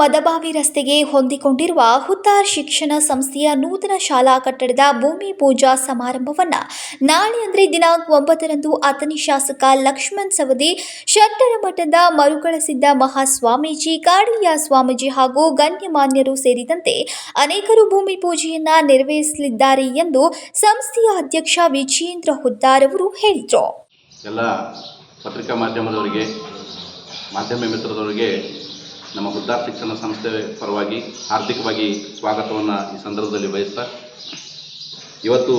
ಮದಬಾವಿ ರಸ್ತೆಗೆ ಹೊಂದಿಕೊಂಡಿರುವ ಹುತ್ತಾರ್ ಶಿಕ್ಷಣ ಸಂಸ್ಥೆಯ ನೂತನ ಶಾಲಾ ಕಟ್ಟಡದ ಭೂಮಿ ಪೂಜಾ ಸಮಾರಂಭವನ್ನು ನಾಳೆ ಅಂದರೆ ದಿನಾಂಕ ಒಂಬತ್ತರಂದು ಅಥಣಿ ಶಾಸಕ ಲಕ್ಷ್ಮಣ್ ಸವದಿ ಶಟ್ಟರ ಮಠದ ಮರುಕಳಿಸಿದ್ದ ಮಹಾಸ್ವಾಮೀಜಿ, ಕಾಡಿಯ ಸ್ವಾಮೀಜಿ ಹಾಗೂ ಗಣ್ಯಮಾನ್ಯರು ಸೇರಿದಂತೆ ಅನೇಕರು ಭೂಮಿ ಪೂಜೆಯನ್ನ ನೆರವೇರಿಸಲಿದ್ದಾರೆ ಎಂದು ಸಂಸ್ಥೆಯ ಅಧ್ಯಕ್ಷ ವಿಜೇಂದ್ರ ಹುದ್ದಾರ್ ಅವರು ಹೇಳಿದರು. ಎಲ್ಲ ಪತ್ರಿಕಾ ಮಾಧ್ಯಮದವರಿಗೆ, ಮಾಧ್ಯಮ ಮಿತ್ರದವರಿಗೆ ನಮ್ಮ ಹುದ್ದಾರ್ ಶಿಕ್ಷಣ ಸಂಸ್ಥೆ ಪರವಾಗಿ ಹಾರ್ದಿಕವಾಗಿ ಸ್ವಾಗತವನ್ನು ಈ ಸಂದರ್ಭದಲ್ಲಿ ಬಯಸ್ತಾ, ಇವತ್ತು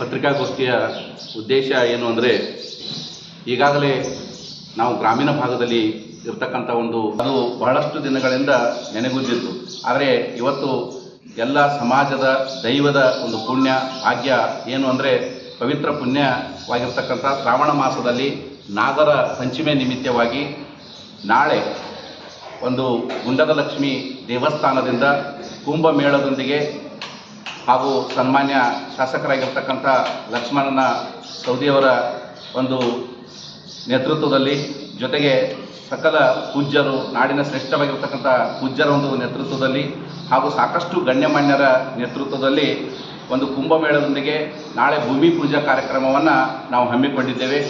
ಪತ್ರಿಕಾಗೋಷ್ಠಿಯ ಉದ್ದೇಶ ಏನು ಅಂದರೆ, ಈಗಾಗಲೇ ನಾವು ಗ್ರಾಮೀಣ ಭಾಗದಲ್ಲಿ ಇರ್ತಕ್ಕಂಥ ಒಂದು, ಅದು ಬಹಳಷ್ಟು ದಿನಗಳಿಂದ ನೆನೆಗುಂದಿತ್ತು ಆದರೆ ಇವತ್ತು ಎಲ್ಲ ಸಮಾಜದ ದೈವದ ಒಂದು ಪುಣ್ಯ, ಭಾಗ್ಯ ಏನು ಅಂದರೆ, ಪವಿತ್ರ ಪುಣ್ಯವಾಗಿರ್ತಕ್ಕಂಥ ಶ್ರಾವಣ ಮಾಸದಲ್ಲಿ ನಾಗರ ಪಂಚಮೆ ನಿಮಿತ್ತವಾಗಿ ನಾಳೆ ಒಂದು ಗುಂಡದ ಲಕ್ಷ್ಮಿ ದೇವಸ್ಥಾನದಿಂದ ಕುಂಭಮೇಳದೊಂದಿಗೆ ಹಾಗೂ ಸನ್ಮಾನ್ಯ ಶಾಸಕರಾಗಿರ್ತಕ್ಕಂಥ ಲಕ್ಷ್ಮಣನ ಸೌದಿಯವರ ಒಂದು ನೇತೃತ್ವದಲ್ಲಿ ಜೊತೆಗೆ ಸಕಲ ಪೂಜ್ಯರು, ನಾಡಿನ ಶ್ರೇಷ್ಠವಾಗಿರ್ತಕ್ಕಂಥ ಪೂಜ್ಯರ ಒಂದು ನೇತೃತ್ವದಲ್ಲಿ ಹಾಗೂ ಸಾಕಷ್ಟು ಗಣ್ಯಮಾನ್ಯರ ನೇತೃತ್ವದಲ್ಲಿ ಒಂದು ಕುಂಭಮೇಳದೊಂದಿಗೆ ನಾಳೆ ಭೂಮಿ ಪೂಜಾ ಕಾರ್ಯಕ್ರಮವನ್ನು ನಾವು ಹಮ್ಮಿಕೊಂಡಿದ್ದೇವೆ.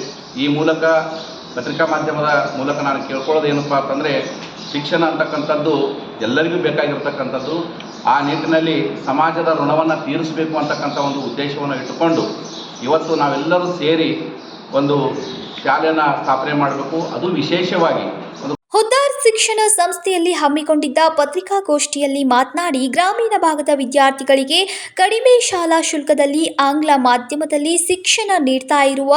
ಈ ಮೂಲಕ ಪತ್ರಿಕಾ ಮಾಧ್ಯಮದ ಮೂಲಕ ನಾನು ಕೇಳ್ಕೊಳ್ಳೋದು ಏನಪ್ಪ ಅಂತಂದರೆ ಶಿಕ್ಷಣ ಅಂತಕ್ಕಂಥದ್ದು ಎಲ್ಲರಿಗೂ ಬೇಕಾಗಿರ್ತಕ್ಕಂಥದ್ದು, ಆ ನಿಟ್ಟಿನಲ್ಲಿ ಸಮಾಜದ ಋಣವನ್ನು ತೀರಿಸಬೇಕು ಅಂತಕ್ಕಂಥ ಒಂದು ಉದ್ದೇಶವನ್ನು ಇಟ್ಟುಕೊಂಡು ಇವತ್ತು ನಾವೆಲ್ಲರೂ ಸೇರಿ ಒಂದು ಶಾಲೆಯನ್ನು ಸ್ಥಾಪನೆ ಮಾಡಬೇಕು. ಅದು ವಿಶೇಷವಾಗಿ ಒಂದು ಹುದ್ದಾರ್ ಶಿಕ್ಷಣ ಸಂಸ್ಥೆಯಲ್ಲಿ ಹಮ್ಮಿಕೊಂಡಿದ್ದ ಪತ್ರಿಕಾಗೋಷ್ಠಿಯಲ್ಲಿ ಮಾತನಾಡಿ, ಗ್ರಾಮೀಣ ಭಾಗದ ವಿದ್ಯಾರ್ಥಿಗಳಿಗೆ ಕಡಿಮೆ ಶಾಲಾ ಶುಲ್ಕದಲ್ಲಿ ಆಂಗ್ಲ ಮಾಧ್ಯಮದಲ್ಲಿ ಶಿಕ್ಷಣ ನೀಡ್ತಾ ಇರುವ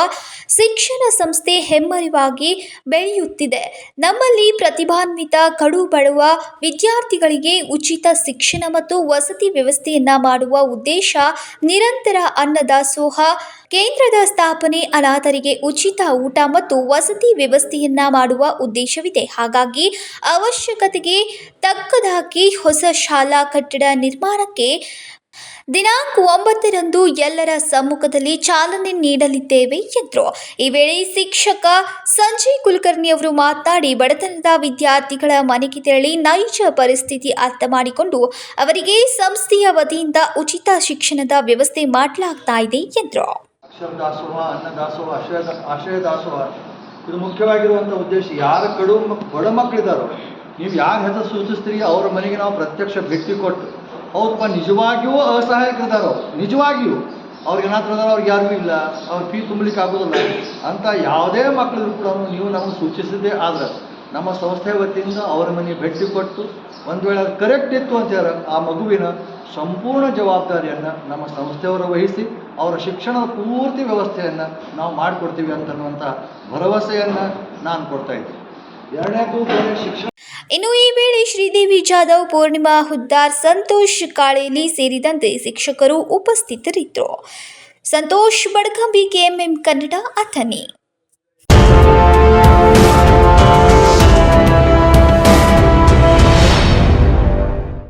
ಶಿಕ್ಷಣ ಸಂಸ್ಥೆ ಹೆಮ್ಮರಿವಾಗಿ ಬೆಳೆಯುತ್ತಿದೆ. ನಮ್ಮಲ್ಲಿ ಪ್ರತಿಭಾನ್ವಿತ, ಕಡು ಬಡವ ವಿದ್ಯಾರ್ಥಿಗಳಿಗೆ ಉಚಿತ ಶಿಕ್ಷಣ ಮತ್ತು ವಸತಿ ವ್ಯವಸ್ಥೆಯನ್ನ ಮಾಡುವ ಉದ್ದೇಶ ನಿರಂತರ ಅನ್ನದಾಸೋಹ ಕೇಂದ್ರದ ಸ್ಥಾಪನೆ ಅನಾಥರಿಗೆ ಉಚಿತ ಊಟ ಮತ್ತು ವಸತಿ ವ್ಯವಸ್ಥೆಯನ್ನ ಮಾಡುವ ಉದ್ದೇಶವಿದೆ. ಹಾಗಾಗಿ ಅವಶ್ಯಕತೆಗೆ ತಕ್ಕದಾಗಿ ಹೊಸ ಶಾಲಾ ಕಟ್ಟಡ ನಿರ್ಮಾಣಕ್ಕೆ ದಿನಾಂಕ ಒಂಬತ್ತರಂದು ಎಲ್ಲರ ಸಮ್ಮುಖದಲ್ಲಿ ಚಾಲನೆ ನೀಡಲಿದ್ದೇವೆ ಎಂದರು. ಈ ವೇಳೆ ಶಿಕ್ಷಕ ಸಂಜಯ್ ಕುಲಕರ್ಣಿ ಅವರು ಮಾತನಾಡಿ, ಬಡತನದ ವಿದ್ಯಾರ್ಥಿಗಳ ಮನೆಗೆ ತೆರಳಿ ನೈಜ ಪರಿಸ್ಥಿತಿ ಅರ್ಥ ಮಾಡಿಕೊಂಡು ಅವರಿಗೆ ಸಂಸ್ಥೆಯ ವತಿಯಿಂದ ಉಚಿತ ಶಿಕ್ಷಣದ ವ್ಯವಸ್ಥೆ ಮಾಡಲಾಗ್ತಾ ಇದೆ ಎಂದರು. ಅಕ್ಷರ ದಾಸೋಹ ಅನ್ನ ದಾಸೋಹ ಆಶ್ರಯ ಆಶ್ರಯ ದಾಸೋಹ ಇದು ಮುಖ್ಯವಾಗಿರುವಂಥ ಉದ್ದೇಶ. ಯಾರು ಕಡು ಬಡ ಮಕ್ಕಳಿದ್ದಾರೋ ನೀವು ಯಾರ ಹೆಸರು ಸೂಚಿಸ್ತೀರಿ, ಅವ್ರ ಮನೆಗೆ ನಾವು ಪ್ರತ್ಯಕ್ಷ ಭೇಟಿ ಕೊಟ್ಟು ಅವ್ರಪ್ಪ ನಿಜವಾಗಿಯೂ ಅಸಹಾಯಕರಿದ್ದಾರೋ ನಿಜವಾಗಿಯೂ, ಅವ್ರಿಗೆ ಏನಾದ್ರು ಅವ್ರಿಗೆ ಯಾರಿಗೂ ಇಲ್ಲ, ಅವ್ರ ಫೀ ತುಂಬಲಿಕ್ಕೆ ಆಗೋದಿಲ್ಲ ಅಂತ ಯಾವುದೇ ಮಕ್ಕಳಿದ್ರು ಕೂಡ ನೀವು ನಮಗೆ ಸೂಚಿಸಿದ್ದೇ ಆದ್ರೆ ನಮ್ಮ ಸಂಸ್ಥೆ ವತಿಯಿಂದ ಅವರ ಮನೆಗೆ ಭೇಟಿ ಕೊಟ್ಟು ಒಂದು ವೇಳೆ ಅದು ಕರೆಕ್ಟ್ ಇತ್ತು ಅಂತ ಹೇಳಿ ಆ ಮಗುವಿನ ಸಂಪೂರ್ಣ ಜವಾಬ್ದಾರಿಯನ್ನು ನಮ್ಮ ಸಂಸ್ಥೆಯವರು ವಹಿಸಿ ಅವರ ಶಿಕ್ಷಣದ ಪೂರ್ತಿ ವ್ಯವಸ್ಥೆಯನ್ನು ನಾವು ಮಾಡಿಕೊಡ್ತೀವಿ ಅಂತನ್ನುವಂಥ ಭರವಸೆಯನ್ನು ನಾನು ಕೊಡ್ತಾ ಇದ್ದೆ ಶಿಕ್ಷಣ. ಇನ್ನು ಈ ವೇಳೆ ಶ್ರೀದೇವಿ ಜಾಧವ್, ಪೂರ್ಣಿಮಾ ಹುದ್ದಾರ್, ಸಂತೋಷ್ ಕಾಳೇಲಿ ಸೇರಿದಂತೆ ಶಿಕ್ಷಕರು ಉಪಸ್ಥಿತರಿದ್ದರು. ಸಂತೋಷ್ ಬಡ್ಕಂಬಿ ಕೆಎಂಎಂ ಕನ್ನಡ ಅಥಣಿ.